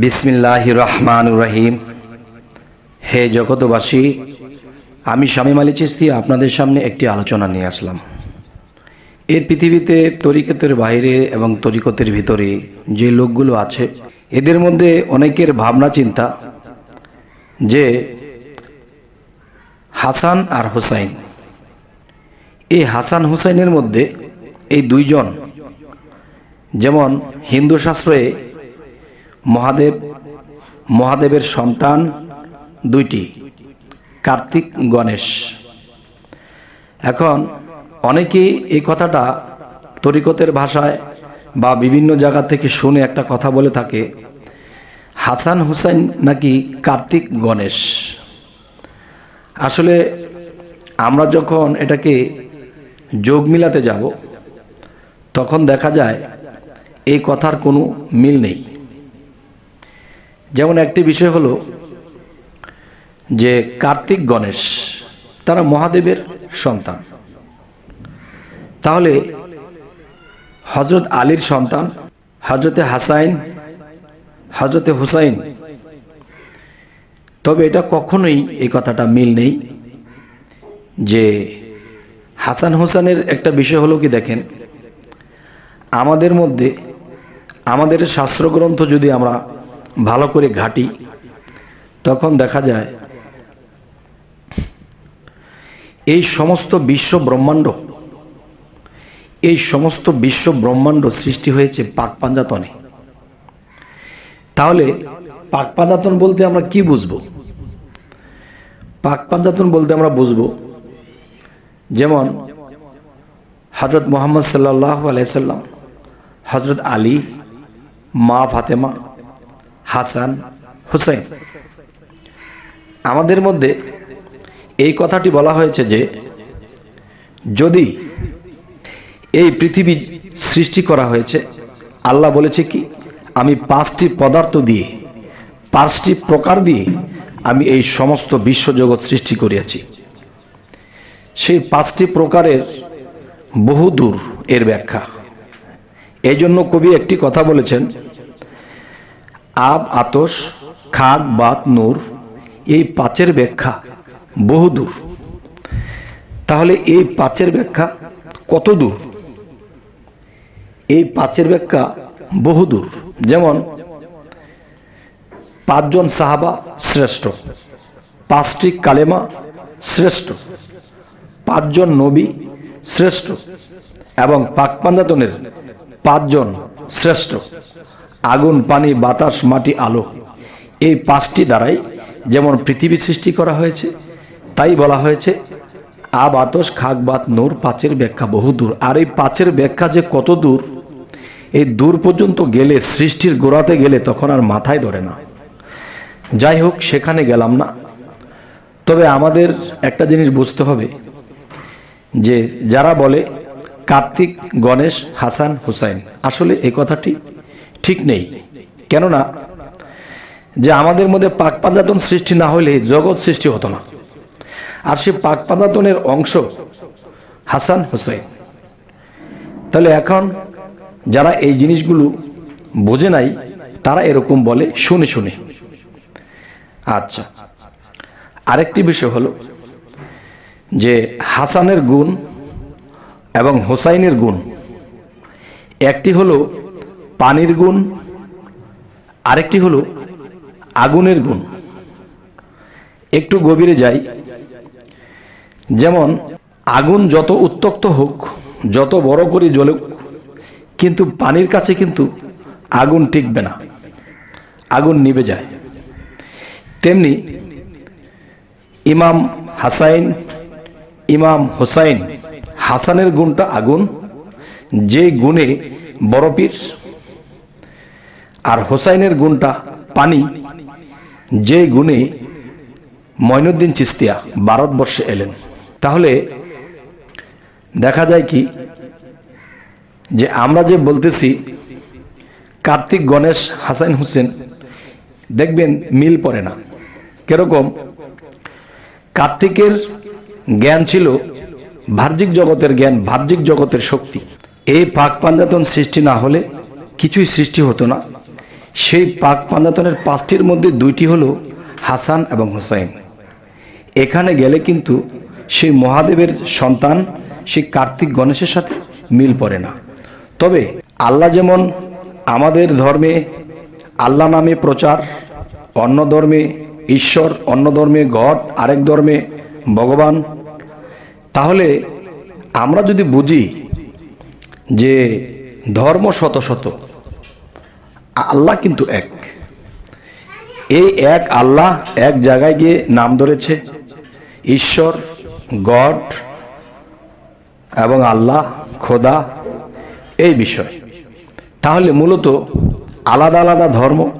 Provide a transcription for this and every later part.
বিসমিল্লাহ রহমান রহিম হে জগতবাসী আমি স্বামী মালি চিস্তি আপনাদের সামনে একটি আলোচনা নিয়ে আসলাম। এর পৃথিবীতে তরিকতের বাইরে এবং তরিকতের ভিতরে যে লোকগুলো আছে, এদের মধ্যে অনেকের ভাবনা চিন্তা যে হাসান আর হুসাইন। এই হাসান হুসাইনের মধ্যে এই দুইজন, যেমন হিন্দু শাস্ত্রে মহাদেব, মহাদেবের সন্তান দুইটি, কার্তিক গণেশ। এখন অনেকেই এই কথাটা তরিকতের ভাষায় বা বিভিন্ন জায়গা থেকে শুনে একটা কথা বলে থাকে, হাসান হুসাইন নাকি কার্তিক গণেশ? আসলে আমরা যখন এটাকে যোগ মিলাতে যাব, তখন দেখা যায় এই কথার কোনো মিল নেই। যেমন একটি বিষয় হলো যে কার্তিক গণেশ তারা মহাদেবের সন্তান। তাহলে হজরত আলীর সন্তান হজরতে হাসাইন হজরতে হুসাইন, তবে এটা কখনোই এই কথাটা মিল নেই যে হাসান হোসেনের একটা বিষয় হলো কি দেখেন, আমাদের মধ্যে আমাদের শাস্ত্রগ্রন্থ যদি আমরা ভালো করে ঘাটি, তখন দেখা যায় এই সমস্ত বিশ্ব ব্রহ্মাণ্ড, এই সমস্ত বিশ্ব ব্রহ্মাণ্ড সৃষ্টি হয়েছে পাক পাঞ্জাতনে। তাহলে পাক পাঞ্জাতন বলতে আমরা কি বুঝব? পাক পাঞ্জাতন বলতে আমরা বুঝব, যেমন হজরত মোহাম্মদ সাল্লাহ আলাইসাল্লাম হজরত আলী, মা ফাতেমা হাসান হুসাইন আমাদের মধ্যে এই কথাটি বলা হয়েছে যে, যদি এই পৃথিবী সৃষ্টি করা হয়েছে, আল্লাহ বলেছে কি, আমি পাঁচটি পদার্থ দিয়ে, পাঁচটি প্রকার দিয়ে আমি এই সমস্ত বিশ্বজগৎ সৃষ্টি করিয়াছি। সেই পাঁচটি প্রকারের বহুদূর এর ব্যাখ্যা। এই জন্য কবি একটি কথা বলেছেন আব, আতস খাক বাত, নূর, এই পাঁচের ব্যাখ্যা বহুদূর তাহলে এই পাঁচের ব্যাখ্যা কত দূর? এই পাঁচের ব্যাখ্যা বহুদূর যেমন, পাঁচজন সাহাবা শ্রেষ্ঠ, পাঁচটি কালেমা শ্রেষ্ঠ, পাঁচজন নবী শ্রেষ্ঠ এবং পাক পাঞ্জাতনের পাঁচজন শ্রেষ্ঠ। আগুন, পানি, বাতাস, মাটি, আলো। এই পাঁচটি দ্বারাই যেমন পৃথিবী সৃষ্টি করা হয়েছে, তাই বলা হয়েছে, আব, আতস খাক বাত, নূর, পাঁচের ব্যাখ্যা বহু দূর। আর এই পাঁচের ব্যাখ্যা যে কত দূর, এই দূর পর্যন্ত গেলে, সৃষ্টির গোড়াতে গেলে তখন আর মাথায় ধরে না। যাই হোক, সেখানে গেলাম না। তবে আমাদের একটা জিনিস বুঝতে হবে, যে যারা বলে কার্তিক, গণেশ, হাসান, হুসাইন, আসলে এই কথাটি ঠিক নেই। কেননা, যে আমাদের মধ্যে পাক পাঞ্জাতন সৃষ্টি না হলে জগৎ সৃষ্টি হতো না। আর সে পাক পাঞ্জাতনের অংশ হাসান হুসাইন। তাহলে এখন যারা এই জিনিসগুলো বোঝে নাই, তারা এরকম বলে, শুনে শুনে। আচ্ছা আরেকটি বিষয় হলো যে হাসানের গুণ এবং হোসাইনের গুণ, একটি হলো পানির গুণ, আরেকটি হলো আগুনের গুণ। একটু গভীরে যাই। যেমন, আগুন যত উত্তক্ত হোক, যত বড় করে জ্বলুক, কিন্তু পানির কাছে কিন্তু আগুন টিকবে না। আগুন নিভে যায়। তেমনি ইমাম হাসাইন, ইমাম হোসাইন হাসানের গুণটা আগুন। যে গুণে বরফির আর হোসাইনের গুণটা পানি, যে গুণে ময়নুদ্দিন চিস্তিয়া ভারতবর্ষে এলেন। তাহলে দেখা যায় কি, যে আমরা যে বলতেছি, কার্তিক গণেশ হাসান হোসেন, দেখবেন মিল পড়ে না। কীরকম? কার্তিকের জ্ঞান ছিল বাহ্যিক জগতের জ্ঞান বাহ্যিক জগতের শক্তি। এই পাক পাঞ্জাতন সৃষ্টি না হলে কিছুই সৃষ্টি হতো না। সেই পাক পান্দাতনের পাঁচটির মধ্যে দুইটি হলো হাসান এবং হুসাইন। এখানে গেলে কিন্তু সেই মহাদেবের সন্তান, সেই কার্তিক গণেশের সাথে মিল পড়ে না। তবে আল্লাহ যেমন আমাদের ধর্মে আল্লাহ নামে প্রচার, অন্য ধর্মে ঈশ্বর, অন্য ধর্মে গড, আরেক ধর্মে ভগবান, তাহলে আমরা যদি বুঝি যে ধর্ম শত শত আল্লাহ কিন্তু এক। এই এক আল্লাহ এক জায়গায় গিয়ে নাম ধরেছে। ঈশ্বর, গড এবং আল্লাহ, খোদা, এই বিষয়। তাহলে মূলত আলাদা আলাদা ধর্ম,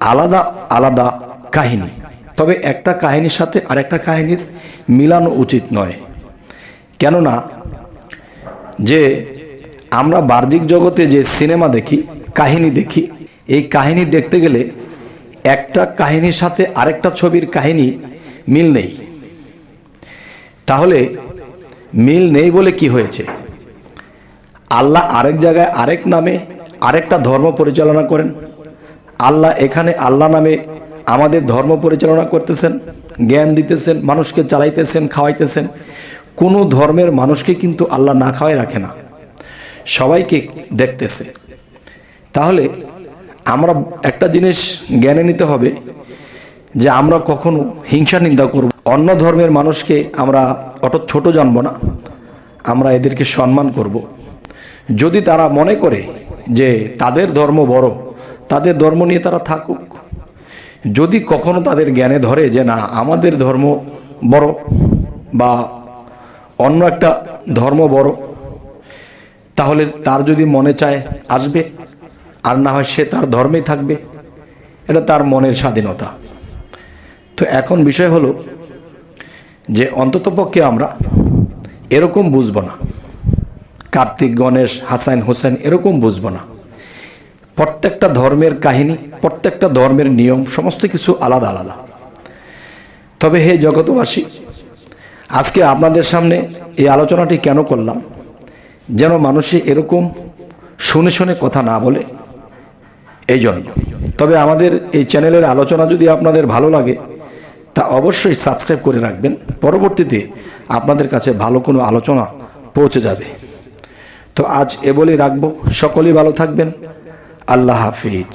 আলাদা আলাদা কাহিনী। তবে একটা কাহিনীর সাথে আরেকটা কাহিনীর মিলানো উচিত নয়। কেননা যে আমরা বাহ্যিক জগতে যে সিনেমা দেখি, কাহিনী দেখি এই কাহিনী দেখতে গেলে একটা কাহিনীর সাথে আরেকটা ছবির কাহিনী মিল নেই। তাহলে মিল নেই বলে কি হয়েছে? আল্লাহ আরেক জায়গায় আরেক নামে আরেকটা ধর্ম পরিচালনা করেন। আল্লাহ এখানে আল্লাহ নামে আমাদের ধর্ম পরিচালনা করতেছেন, জ্ঞান দিতেছেন, মানুষকে চালাইতেছেন, খাওয়াইতেছেন। কোনো ধর্মের মানুষকে কিন্তু আল্লাহ না খাওয়াই রাখে না। সবাইকে দেখতেছে। তাহলে আমরা একটা জিনিস জ্ঞানে নিতে হবে যে আমরা কখনো হিংসা নিন্দা করব। অন্য ধর্মের মানুষকে আমরা অত ছোট জানব না। আমরা এদেরকে সম্মান করব। যদি তারা মনে করে যে তাদের ধর্ম বড়, তাদের ধর্ম নিয়ে তারা থাকুক। যদি কখনো তাদের জ্ঞানে ধরে যে না, আমাদের ধর্ম বড় বা অন্য একটা ধর্ম বড়, তাহলে তার যদি মনে চায়, আসবে। আর না হয় সে তার ধর্মেই থাকবে। এটা তার মনের স্বাধীনতা। তো এখন বিষয় হলো যে অন্ততপক্ষে আমরা এরকম বুঝব না। কার্তিক, গণেশ, হাসান, হোসেন এরকম বুঝব না। প্রত্যেকটা ধর্মের কাহিনী, প্রত্যেকটা ধর্মের নিয়ম, সমস্ত কিছু আলাদা আলাদা। তবে হে জগতবাসী আজকে আপনাদের সামনে এই আলোচনাটি কেন করলাম? যেন মানুষে এরকম শুনে শুনে কথা না বলে এই জন্য তবে আমাদের এই চ্যানেলের আলোচনা যদি আপনাদের ভালো লাগে, তা অবশ্যই সাবস্ক্রাইব করে রাখবেন। পরবর্তীতে আপনাদের কাছে ভালো কোনো আলোচনা পৌঁছে যাবে। তো আজ এ বলেই রাখব। সকলেই ভালো থাকবেন। আল্লাহ হাফিজ।